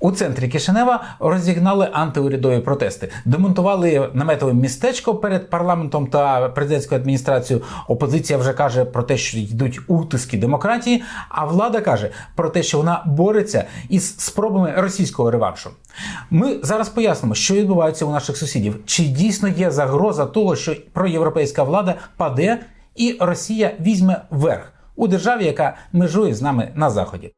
У центрі Кишинева розігнали антиурядові протести, демонтували наметове містечко перед парламентом та президентською адміністрацією. Опозиція вже каже про те, що йдуть утиски демократії. А влада каже про те, що вона бореться із спробами російського реваншу. Ми зараз пояснимо, що відбувається у наших сусідів. Чи дійсно є загроза того, що проєвропейська влада паде і Росія візьме верх у державі, яка межує з нами на заході.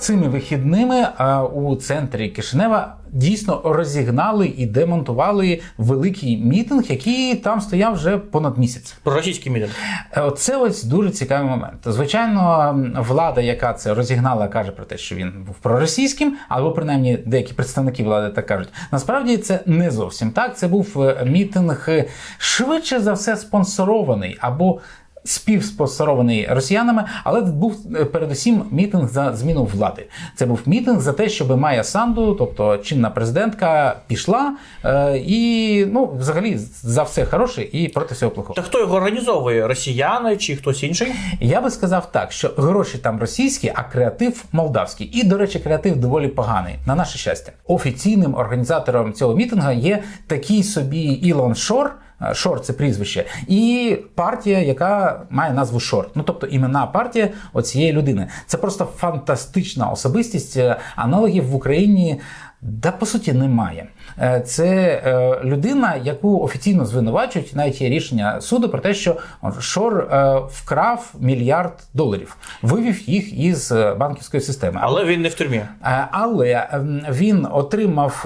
Цими вихідними у центрі Кишинева дійсно розігнали і демонтували великий мітинг, який там стояв вже понад місяць. Проросійський мітинг. Е, Це ось дуже цікавий момент. Звичайно, влада, яка це розігнала, каже про те, що він був проросійським, або принаймні деякі представники влади так кажуть. Насправді це не зовсім так. Це був е, мітинг е, швидше за все спонсорований або співспонсорований росіянами, але був е, передусім мітинг за зміну влади. Це був мітинг за те, щоб Майя Санду, тобто чинна президентка, пішла е, і ну, взагалі за все хороше і проти всього плохого. Та хто його організовує? Росіяни чи хтось інший? Я би сказав так, що гроші там російські, а креатив молдавський. І, до речі, креатив доволі поганий, на наше щастя. Офіційним організатором цього мітингу є такий собі Ілон Шор. Е, Шор це прізвище, і партія, яка має назву Шор. Ну тобто імена партія оцієї людини. Це просто фантастична особистість. Е, Аналогів в Україні да по суті немає. Е, Це е, людина, яку офіційно звинувачують, навіть є рішення суду про те, що Шор е, вкрав мільярд доларів, вивів їх із банківської системи. Але він не в тюрмі. Але ем, він отримав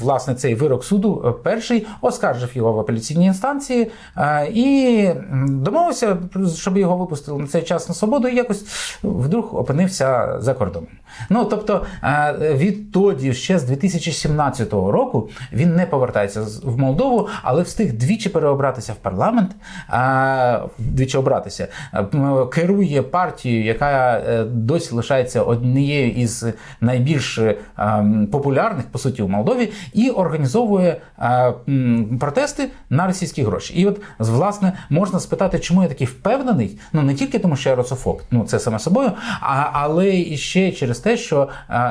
власне цей вирок суду перший, оскаржив його в апеляційній інстанції і домовився, щоб його випустили на цей час на свободу, і якось вдруг опинився за кордоном. Ну тобто відтоді, ще з 2017 року, він не повертається в Молдову, але встиг двічі переобратися в парламент, е, двічі обратися, е, керує партією, яка е, досі лишається однією із найбільш е, популярних по суті у Молдові, і організовує протести на російські гроші. І от власне можна спитати, чому я такий впевнений? Ну не тільки тому, що я русофоб, ну це саме собою, а, але і ще через те, що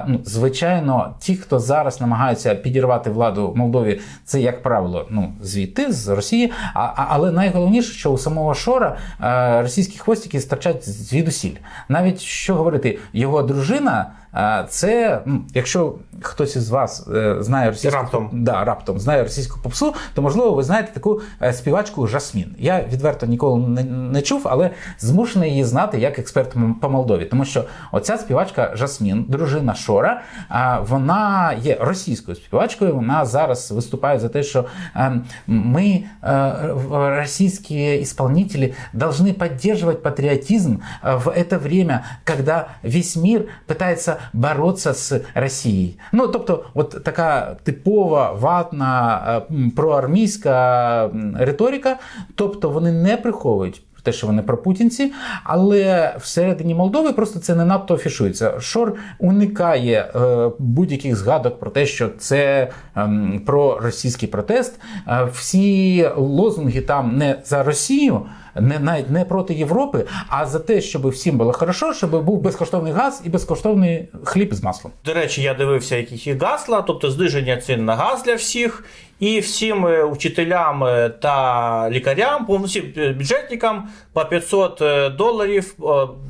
ну, звичайно, ті, хто зараз намагаються підірвати владу Молдові, це як правило, ну звідти з Росії. А, а- але найголовніше, що у самого Шора е, російські хвостики стирчать звідусіль. Навіть що говорити, його дружина е, Це, ну, якщо хтось із вас е, знає російську Раптом. да, раптом знає російську попсу, то можливо ви знаєте таку е, співачку Жасмін. Я відверто ніколи не, не чув, але змушений її знати як експерт м- по Молдові. Тому що оця співачка Жасмін, дружина Шора, а, вона є російською співачкою. Вона зараз виступає за те, що е, ми, е, в- російські исполнители, должны поддерживать патриотизм э, в это время, когда весь мир пытается бороться з Росією. Ну тобто, от така типова ватна е, проармійська риторика. Тобто вони не приховують. Те, що вони пропутінці, але всередині Молдови просто це не надто афішується. Шор уникає е, будь-яких згадок про те, що це ем, про російський протест. Е, всі лозунги там не за Росію, не навіть не проти Європи, а за те, щоб всім було хорошо, щоб був безкоштовний газ і безкоштовний хліб з маслом. До речі, я дивився які і гасла, тобто зниження цін на газ для всіх, і всім е, вчителям е, та лікарям, всім е, бюджетникам по 500 е, доларів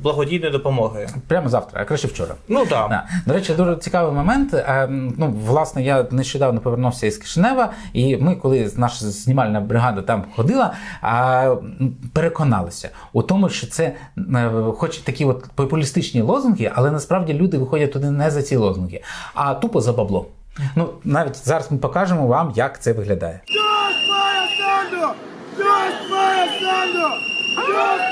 благодійної допомоги. Прямо завтра, а краще вчора. Ну так. Да. До речі, дуже цікавий момент. Ну, власне, я нещодавно повернувся із Кишинева, і ми, коли наша знімальна бригада там ходила, переконалися у тому, що це, хоч такі от популістичні лозунги, але насправді люди виходять туди не за ці лозунги, а тупо за бабло. Ну, навіть зараз ми покажемо вам, як це виглядає. Just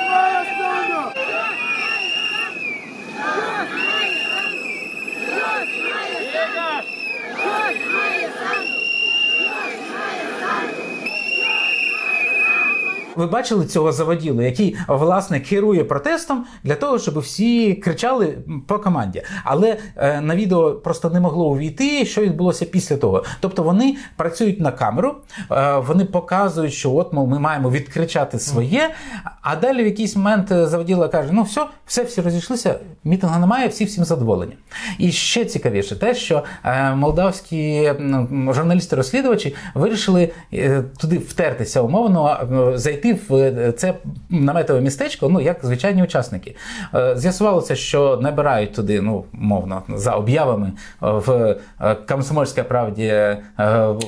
ви бачили цього заводілу, який власне керує протестом для того, щоб всі кричали по команді. Але е, на відео просто не могло увійти, що відбулося після того. Тобто вони працюють на камеру, е, вони показують, що от ми маємо відкричати своє. А далі в якийсь момент е, заводіла каже: ну все, все, всі розійшлися, мітингу немає, всі всім задоволені. І ще цікавіше, те, що е, молдавські журналісти-розслідувачі вирішили е, туди втертися умовно, е, зайти в е, це наметове містечко, ну як звичайні учасники. Е, З'ясувалося, що набирають туди, ну мовно, за об'явами е, в Комсомольській правді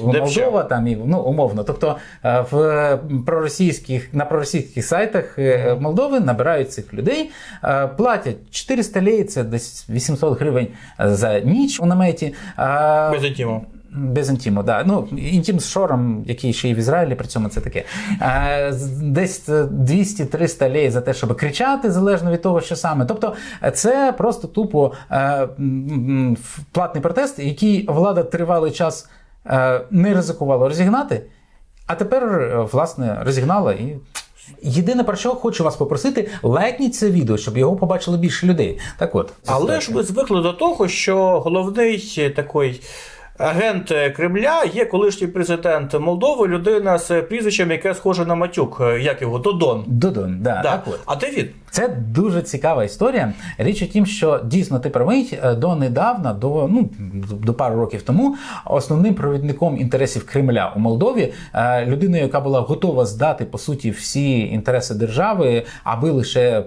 Молдова, там і ну умовно. Тобто в проросійських на проросійських сайтах Молдови набирають цих людей, платять 400 лей, це десь 800 гривень за ніч у наметі. Е, Без інтіму, да. Ну, інтім з шором, який ще і в Ізраїлі, при цьому це таке. Десь 200-300 лей за те, щоб кричати, залежно від того, що саме. Тобто, це просто тупо е, платний протест, який влада тривалий час е, не ризикувала розігнати, а тепер, е, власне, розігнала і. Єдине про що хочу вас попросити, лайкніть це відео, щоб його побачило більше людей. Так от, Але ж ми звикли до того, що головний такий агент е, Кремля є колишній президент Молдови, людина з прізвищем, яке схоже на матюк, е, як його Додон. Додон, да, Да. так от. А де він? Це дуже цікава історія. Річ у тім, що дійсно ти правий е, донедавна, до ну до пару років тому, основним провідником інтересів Кремля у Молдові, людиною, яка була готова здати по суті всі інтереси держави, аби лише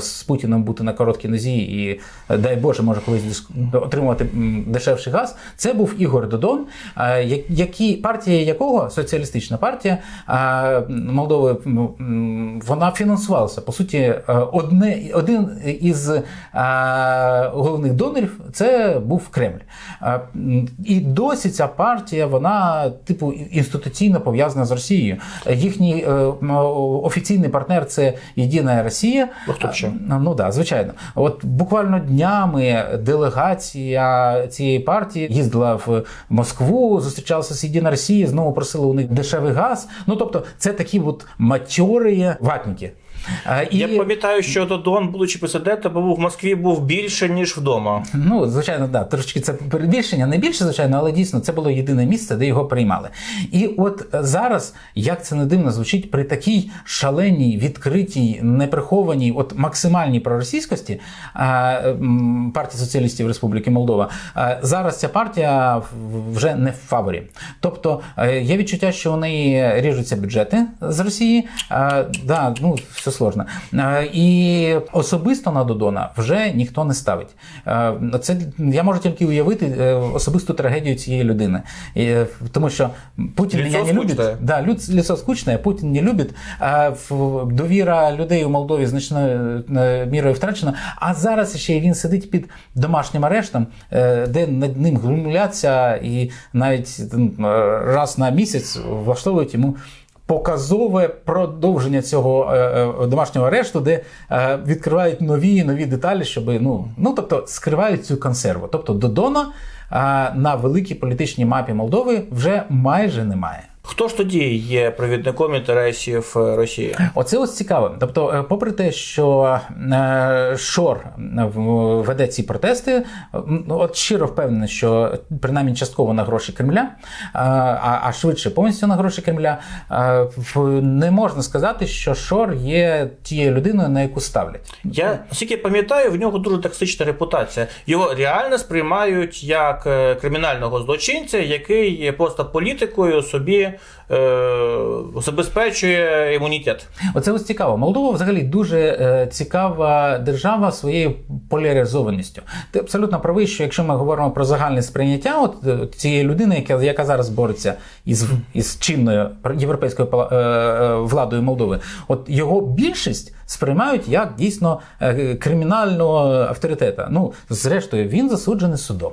з Путіном бути на короткій нозі і дай Боже, може колись отримувати дешевший газ. Це був Ігор Додон, е, я- який партія якого соціалістична партія е, Молдови, ну, вона фінансувалася по суті. е, Одне один із головних донорів це був Кремль. І досі ця партія, вона типу інституційно пов'язана з Росією. Їхній офіційний партнер це Єдина Росія. Ну, хто ще? Ну да, звичайно. От буквально днями делегація цієї партії їздила в Москву, зустрічався з Єдина Росії, знову просили у них дешевий газ. Ну тобто, це такі от матьорі ватники. Е, І, Я пам'ятаю, що Додон, будучи президентом, був в Москві був більше, ніж вдома. Ну, звичайно, да, трошки це перебільшення, не більше, звичайно, але дійсно це було єдине місце, де його приймали. І от зараз, як це не дивно звучить, при такій шаленій, відкритій, неприхованій, от максимальній проросійськості е, партії соціалістів Республіки Молдова, е, зараз ця партія вже не в фаворі. Тобто е, є відчуття, що у неї ріжуться бюджети з Росії. Е, Да, ну все сложно. Е, І особисто на Додона вже ніхто не ставить. Е, Це я можу тільки уявити е, особисту трагедію цієї людини, тому що Путін Лицо не любить. Да, люд, лицо скучне, Путін не любить. Довіра людей у Молдові значною мірою втрачена. А зараз ще він сидить під домашнім арештом, де над ним глумляться, і навіть раз на місяць влаштовують йому. Показове продовження цього е, е, домашнього арешту, де е, відкривають нові нові деталі, щоб ну, ну тобто скривають цю консерву. Тобто Додона на великій політичній мапі Молдови вже майже немає. Хто ж тоді є провідником інтересів е, Росії? Оце ось цікаво. Тобто, е, попри те, що е, Шор веде ці протести, ну, от щиро впевнений, що принаймні частково на гроші Кремля, а, швидше повністю на гроші Кремля, не можна сказати, що Шор є тією людиною, на яку ставлять. Я наскільки пам'ятаю, в нього дуже токсична репутація. Його реально сприймають як кримінального злочинця, який просто політикою собі е, забезпечує імунітет. Оце ось цікаво. Молдова взагалі дуже е, цікава держава своєю поляризованістю. Ти абсолютно правий, що якщо ми говоримо про загальне сприйняття от е, цієї людини, яка, яка зараз бореться із, із чинною європейською владою Молдови, от його більшість сприймають як дійсно кримінального авторитета. Ну, зрештою, він засуджений судом.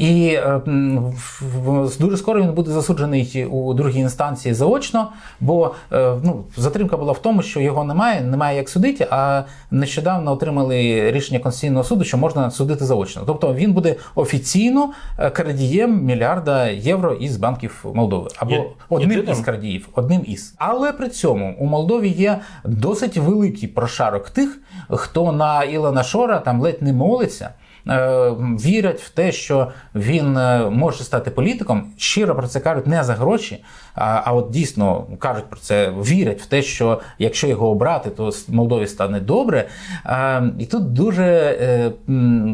І е, м, в- в- дуже скоро він буде засуджений у другій інстанції. заочно, бо е, ну, затримка була в тому, що його немає, немає як судити, а нещодавно отримали рішення Конституційного суду, що можна судити заочно. Тобто він буде офіційно е, крадієм мільярда євро із банків Молдови. Або Є- одним із крадіїв, одним із. Але при цьому у Молдові є досить великий прошарок тих, хто на Ілона Шора там ледь не молиться. Е, Вірять в те, що він е, може стати політиком, щиро про це кажуть не за гроші, а, а от дійсно кажуть про це, вірять в те, що якщо його обрати, то Молдові стане добре. І тут дуже е,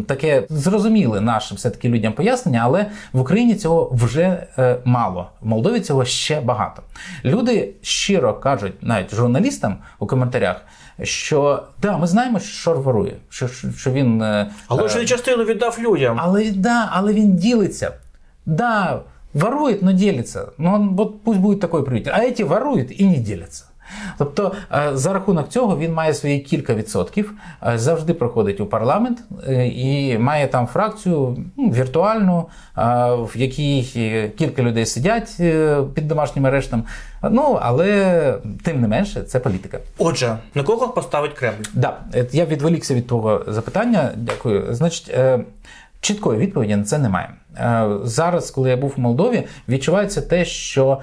таке зрозуміле нашим все-таки людям пояснення, але в Україні цього вже е, мало. В Молдові цього ще багато. Люди щиро кажуть, навіть журналістам у коментарях, що да, ми знаємо, що Шор ворує, що, що, він. Але ж він частину віддав людям. але да, але він ділиться. Да, ворует, но делится. Ну, он, вот пусть будет такой правитель. А эти ворують і не діляться. Тобто е, за рахунок цього він має свої кілька відсотків, е, завжди проходить у парламент е, і має там фракцію ну, віртуальну, в якій кілька людей сидять під домашнім арештом. Ну але тим не менше, це політика. Отже, на кого поставить Кремль? Да, я відволікся від того запитання. Дякую. Значить, чіткої відповіді на це немає. Зараз, коли я був в Молдові, відчувається те, що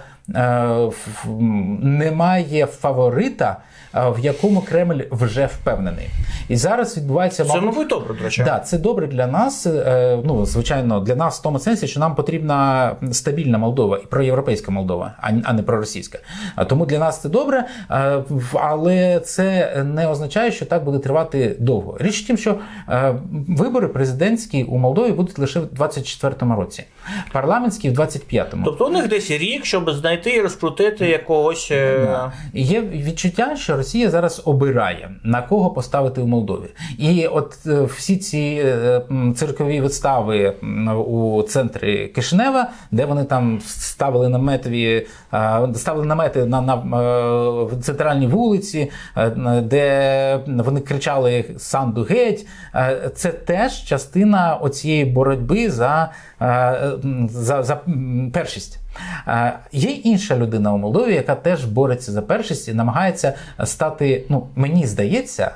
немає фаворита, е, в якому Кремль вже впевнений. І зараз відбувається Це, мабуть, добре, до речі. Да, це добре для нас. е, Ну, звичайно, для нас в тому сенсі, що нам потрібна стабільна Молдова і проєвропейська Молдова, а не проросійська. Тому для нас це добре, е, але це не означає, що так буде тривати довго. Річ в тім, що е, вибори президентські у Молдові будуть лише в 24-му році, парламентські в 25-му. Тобто у них десь рік, щоб знайти і розкрутити якогось. е. Є відчуття, що Росія зараз обирає на кого поставити в Молдові. І от е, всі ці е, циркові вистави у центрі Кишинева, де вони там ставили наметові, ставили намети на, на в центральній вулиці, де вони кричали Санду геть. Це теж частина оцієї боротьби за, за, за першість. Е, Є інша людина у Молдові, яка теж бореться за першість і намагається стати. Ну мені здається,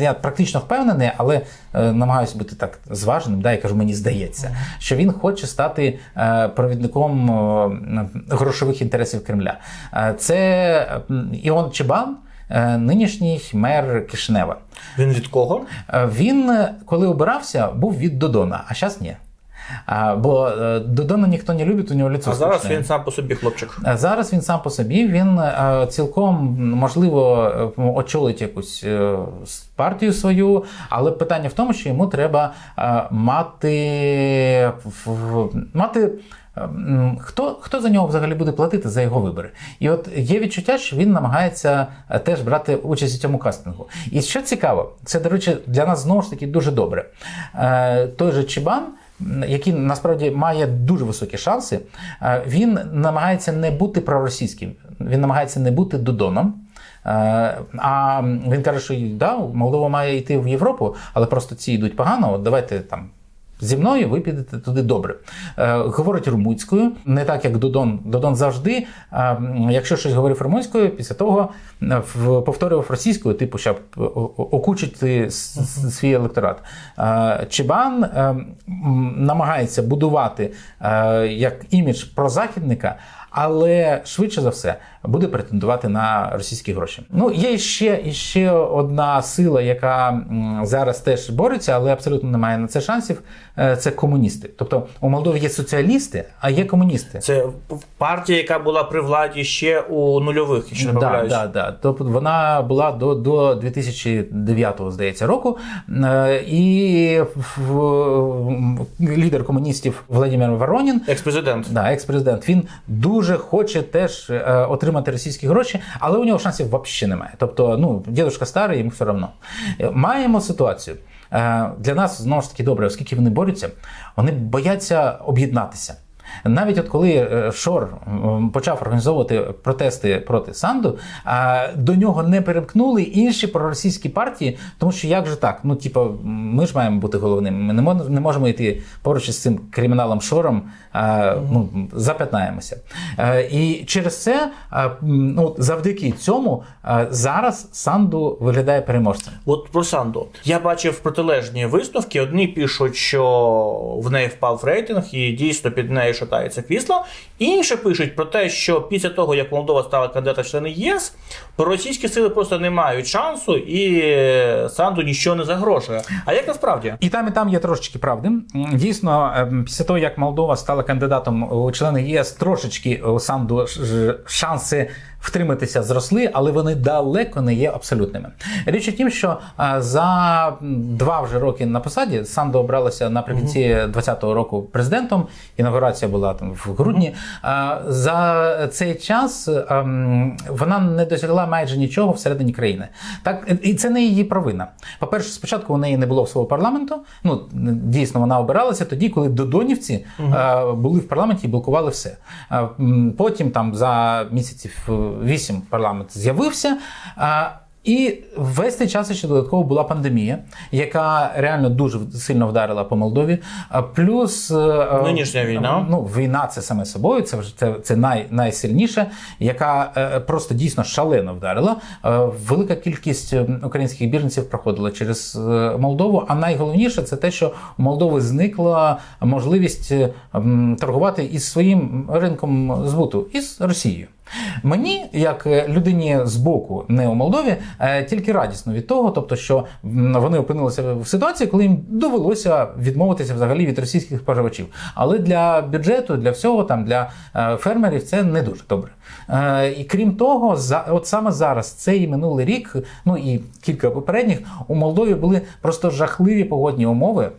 я практично впевнений, але е, намагаюся бути так зваженим. Да, я кажу, мені здається, що він хоче стати е, провідником грошових інтересів Кремля. Це Іон Чебан, нинішній мер Кишинева. Він від кого? Він, коли обирався, був від Додона, а зараз ні. А, бо е, Додона ніхто не любить, у нього лицо А зараз скучне. він сам по собі хлопчик. А Зараз він сам по собі, він е, цілком можливо е, очолить якусь партію свою, але питання в тому, що йому треба мати мати. Хто, хто за нього взагалі буде платити за його вибори? І от є відчуття, що він намагається теж брати участь у цьому кастингу. І що цікаво, це, до речі, для нас знову ж таки дуже добре. Той же Чібан який насправді має дуже високі шанси, е, він намагається не бути проросійським, він намагається не бути Додоном. Е, А він каже, що да, Молдова має йти в Європу, але просто ці йдуть погано. От давайте там. Зі мною ви підете туди добре. Е, говорить румунською, не так як Додон. Додон завжди, е, якщо щось говорив румунською, після того е, в- повторював російською, типу, щоб о- окучити свій електорат. Е, Чебан е, намагається будувати е, як імідж прозахідника, але швидше за все буде претендувати на російські гроші. Ну є ще, ще одна сила, яка зараз теж бореться, але абсолютно не має на це шансів. Е, Це комуністи. Тобто у Молдові є соціалісти, а є комуністи. Це партія, яка була при владі ще у нульових, якщо не Да, да, да. Тобто вона була до, до 2009 здається року. Е, І в- в- лідер комуністів Владимир Воронін Екс-президент. Да, екс-президент. Він дуже хоче теж е, отримати російські гроші, але у нього шансів взагалі немає. Тобто, ну, дідушка старий, йому все одно. Е, Маємо ситуацію. Е, Для нас знову ж таки добре, оскільки вони борються, вони бояться об'єднатися. Навіть от коли Шор почав організовувати протести проти Санду, до нього не перемкнули інші проросійські партії, тому що як же так? Ну, типу, ми ж маємо бути головними. Ми не можемо йти поруч із цим криміналом Шором, ну, запятнаємося. Е, І через це, ну, завдяки цьому, зараз Санду виглядає переможцем. От про Санду. Я бачив протилежні висновки. Одні пишуть, що в неї впав рейтинг і дійсно під нею шатається крісло. Інші пишуть про те, що після того, як Молдова стала кандидатом члени ЄС, російські сили просто не мають шансу і е, Санду нічого не загрожує. А як насправді? І там, і там є трошечки правди. Дійсно, ем, після того, як Молдова стала кандидатом у члени ЄС, трошечки сам Санду ж- ж- шанси втриматися зросли, але вони далеко не є абсолютними. Річ у тім, що за два вже роки на посаді Санду обралася наприкінці 2020 року президентом. Інаугурація була там в грудні. За цей час ем, вона не досягла майже нічого всередині країни. Так і це не її провина. По-перше, спочатку у неї не було свого парламенту. Ну дійсно вона обиралася тоді, коли додонівці були в парламенті і блокували все. Потім там за місяців е, вісім парламент з'явився. е, і весь цей час ще додатково була пандемія, яка реально дуже сильно вдарила по Молдові. Плюс е, Нинішня війна. Ну, війна це саме собою, це вже це, це най, найсильніше, яка е, просто дійсно шалено вдарила. Е, велика кількість е, українських біженців проходила через е, Молдову. А найголовніше це те, що у Молдови зникла можливість е, торгувати із своїм ринком збуту із Росією. Мені, як е, людині з боку, не у Молдові, е, тільки радісно від того, тобто, що вони опинилися в ситуації, коли їм довелося відмовитися взагалі від російських споживачів. Але для бюджету, для всього там, для е, фермерів, це не дуже добре. І крім того, за от саме зараз, цей минулий рік, ну і кілька попередніх, у Молдові були просто жахливі погодні умови.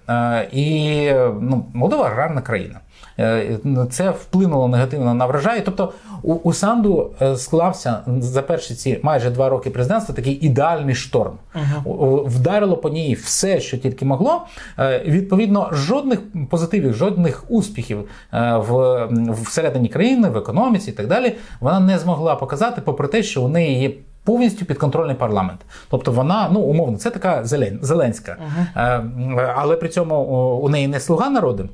І ну, Молдова аграрна країна. Е, Це вплинуло негативно на врожай. Тобто у, у Санду е, склався за перші ці майже два роки президентства такий ідеальний шторм. У- у- Вдарило по ній все, що тільки могло. Е, Відповідно, жодних позитивів, жодних успіхів в всередині країни, в економіці і так далі, вона не змогла показати, попри те, що у неї є. Повністю підконтрольний парламент, тобто вона ну умовно, це така Зелен, Зеленська, Е, але при цьому у неї не слуга народу,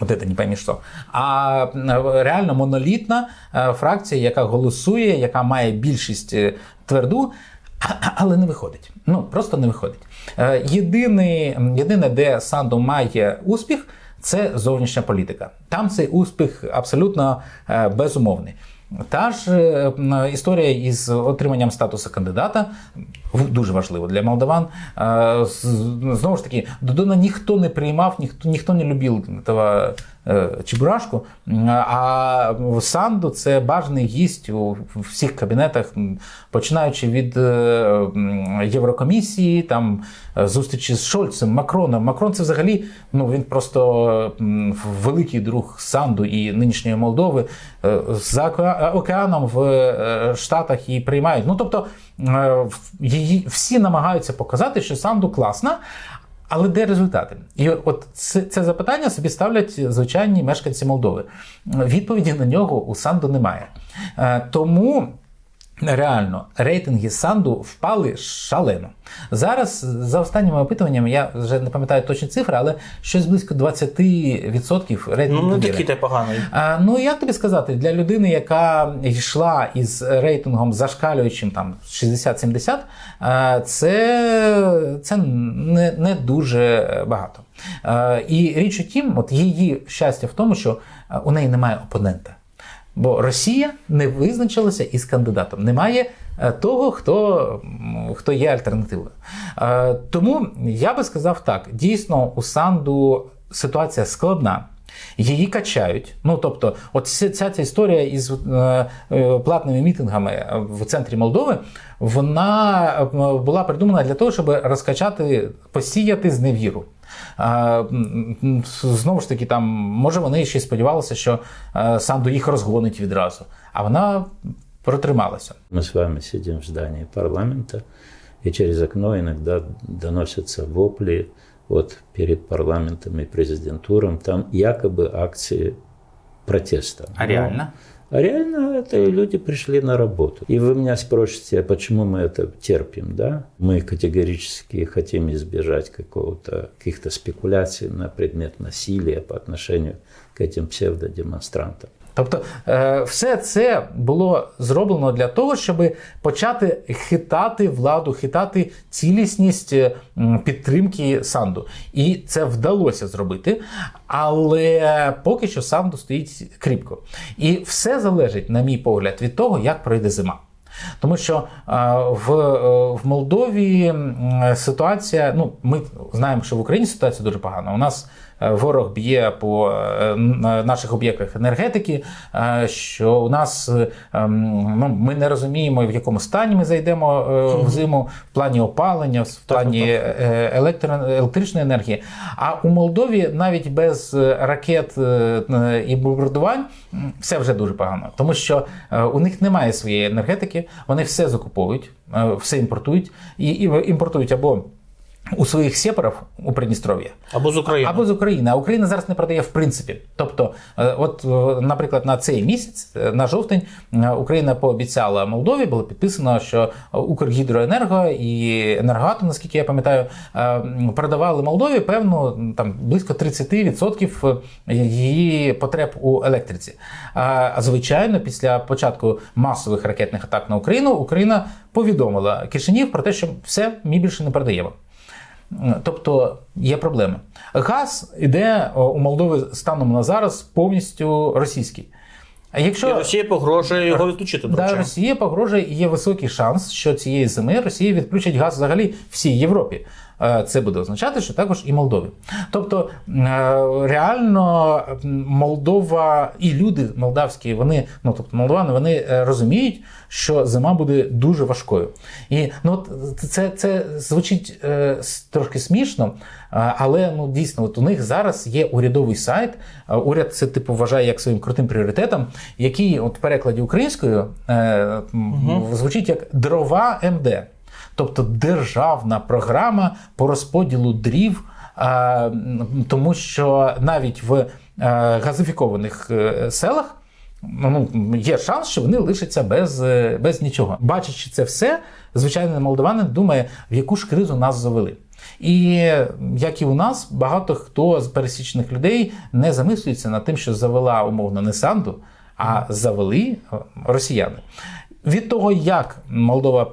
От це не пойми що. А реально монолітна е, фракція, яка голосує, яка має більшість е, тверду, але не виходить. Ну просто не виходить. Е, Єдине, єдине, де Санду має успіх, це зовнішня політика. Там цей успіх абсолютно безумовний. Та ж історія із отриманням статусу кандидата дуже важливо для молдаван. Е, Знову ж таки, Додона ніхто не приймав, ніхто ніхто не любив того е, Чебурашку. А Санду це бажаний гість у всіх кабінетах, починаючи від е, Єврокомісії, там зустрічі з Шольцем, Макроном. Макрон це взагалі ну він просто великий друг Санду і нинішньої Молдови. За океаном в Штатах її приймають. Ну тобто її всі намагаються показати, що Санду класна. Але де результати? І от це, це запитання собі ставлять звичайні мешканці Молдови. Відповіді на нього у Санду немає. Е, Тому реально рейтинги Санду впали шалено. Зараз, за останніми опитуваннями, я вже не пам'ятаю точні цифри, але щось близько 20% рейтингу Ну не довіри. такий та й поганий. А, ну як тобі сказати, для людини, яка йшла із рейтингом зашкалюючим там 60-70, а, це, це не, не дуже багато. А, і річ у тім, от її щастя в тому, що у неї немає опонента. Бо Росія не визначилася із кандидатом. Немає е, того, хто, хто є альтернативою. Е, Тому я би сказав так: дійсно, у Санду ситуація складна. Її качають. Ну тобто, от ця, ця історія із е, е, платними мітингами в центрі Молдови, вона була придумана для того, щоб розкачати, посіяти зневіру. Знову ж таки, там, може, вони ще й сподівалися, що е, Санду їх розгонить відразу, а вона протрималася. Мы с вами сидим в здании парламента, и через окно иногда доносятся вопли вот перед парламентом и президентуром. Там якобы акции протеста. А Но- реально? А реально это люди пришли на работу. И вы меня спросите, а почему мы это терпим, да? Мы категорически хотим избежать какого-то, каких-то спекуляций на предмет насилия по отношению к этим псевдодемонстрантам. Тобто е, все це було зроблено для того, щоб почати хитати владу, хитати цілісність е, підтримки Санду. І це вдалося зробити. Але поки що Санду стоїть кріпко. І все залежить, на мій погляд, від того, як пройде зима. Тому що е, в, в Молдові ситуація, ну ми знаємо, що в Україні ситуація дуже погана. У нас ворог б'є по е, наших об'єктах енергетики, е, що у нас е, ну, ми не розуміємо, в якому стані ми зайдемо е, в зиму в плані опалення, в плані е, електро, електричної енергії. А у Молдові навіть без е, ракет е, е, і бомбардувань все вже дуже погано, тому що е, у них немає своєї енергетики, вони все закуповують, е, все імпортують і, і імпортують або у своїх сепарів у Придністров'я, Або з України. або з України. А Україна зараз не продає в принципі. Тобто, е, от, е, наприклад, на цей місяць, е, на жовтень, Україна пообіцяла Молдові, було підписано, що Укргідроенерго і Енергоатом, наскільки я пам'ятаю, продавали Молдові певну м, там близько 30% її потреб у електриці. А звичайно, після початку масових ракетних атак на Україну, Україна повідомила Кишинів про те, що все, ми більше не продаємо. Тобто є проблеми. Газ іде у Молдови станом на зараз повністю російський. А І якщо Росія погрожує його відключити. до да, речі. Росія погрожує, і є високий шанс, що цієї зими Росія відключить газ взагалі всій Європі. Е, Це буде означати, що також і Молдові. Тобто е, реально Молдова і люди молдавські, вони, ну тобто молдовани, вони е, розуміють, що зима буде дуже важкою. І ну це, це звучить трошки смішно, але ну дійсно, от у них зараз є урядовий сайт. Уряд це типу вважає як своїм крутим пріоритетом, який от в перекладі українською м, звучить як дрова МД. Тобто державна програма по розподілу дрів, е, тому що навіть в е, газифікованих е, селах ну, є шанс, що вони лишаться без, без нічого. Бачачи це все, звичайно, молдаванин думає, в яку ж кризу нас завели. І як і у нас, багато хто з пересічних людей не замислюється над тим, що завела умовно не Санду, а завели росіяни. Від того, як Молдова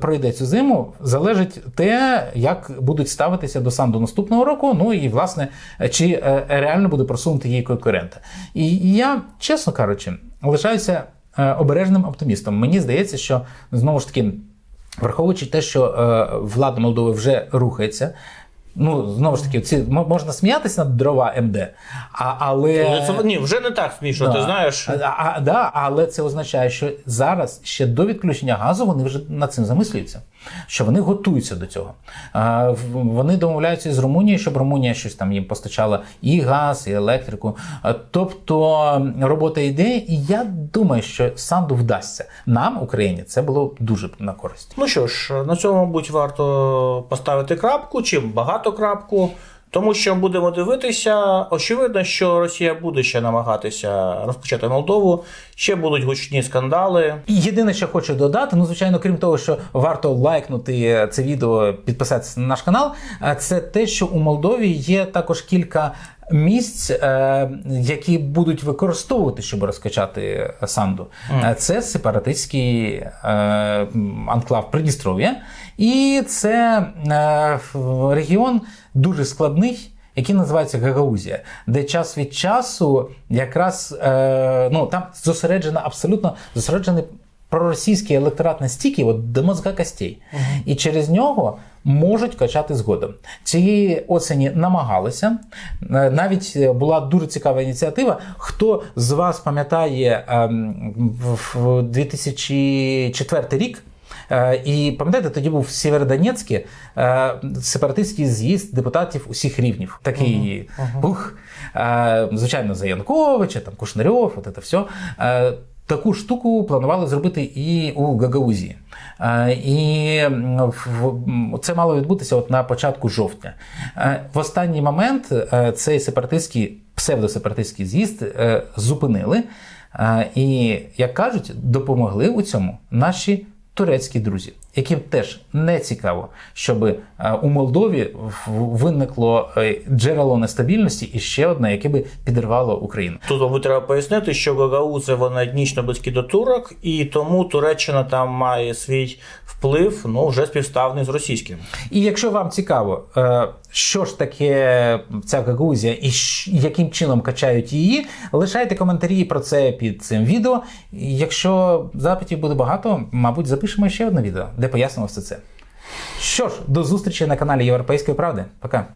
пройде цю зиму, залежить те, як будуть ставитися до Санду наступного року. Ну і власне, чи е, реально буде просунути її конкурента. І я, чесно кажучи, лишаюся е, обережним оптимістом. Мені здається, що знову ж таки, враховуючи те, що е, влада Молдови вже рухається. Ну, знову ж таки, ці можна сміятися над дрова МД, а, але Ну, це- Ні, вже не так смішно, Да. ти знаєш. А, а, да, але це означає, що зараз ще до відключення газу вони вже над цим замислюються, що вони готуються до цього. Вони домовляються з Румунією, щоб Румунія щось там їм постачала і газ, і електрику. Тобто робота йде, і я думаю, що Санду вдасться. Нам, Україні, це було дуже на користь. Ну що ж, на цьому, мабуть, варто поставити крапку, чи багато крапку. Тому що будемо дивитися, очевидно, що Росія буде ще намагатися розпочати Молдову, ще будуть гучні скандали. І Єдине, що хочу додати, ну звичайно, крім того, що варто лайкнути це відео, підписатися на наш канал. Це те, що у Молдові є також кілька місць, е, які будуть використовувати, щоб розкачати Санду. Е, Це сепаратистський е, анклав Придністров'я, і це регіон дуже складний який називається Гагаузія, де час від часу якраз е, ну, там зосереджена абсолютно зосереджений проросійський електорат настільки от, до мозга костей. І через нього можуть качати згодом. Цієї осені намагалися. Е, Навіть е, була дуже цікава ініціатива. Хто з вас пам'ятає ем, в в 2004 рік? Е, І пам'ятаєте, тоді був в Сєвєродонецьку е, сепаратистський з'їзд депутатів усіх рівнів. Такий ух, е, звичайно, за Януковича, там Кушнарьов, от це все. Таку штуку планували зробити і у Гагаузії. Е, І це мало відбутися от на початку жовтня. В останній момент цей сепаратистський псевдосепаратистський з'їзд зупинили. І, як кажуть, допомогли у цьому наші турецькі друзі, яким теж не цікаво, щоб е, у Молдові виникло е, джерело нестабільності і ще одне, яке би підірвало Україну. Тут мабуть, треба пояснити, що гагаузы вони етнічно близькі до турок, і тому Туреччина там має свій вплив, ну вже співставний з російським. І якщо вам цікаво, е, що ж таке ця Гагаузія і яким чином качають її, лишайте коментарі про це під цим відео. Якщо запитів буде багато, мабуть, запишемо ще одне відео, де пояснював все це. Що ж, до зустрічі на каналі Європейської правди. Пока.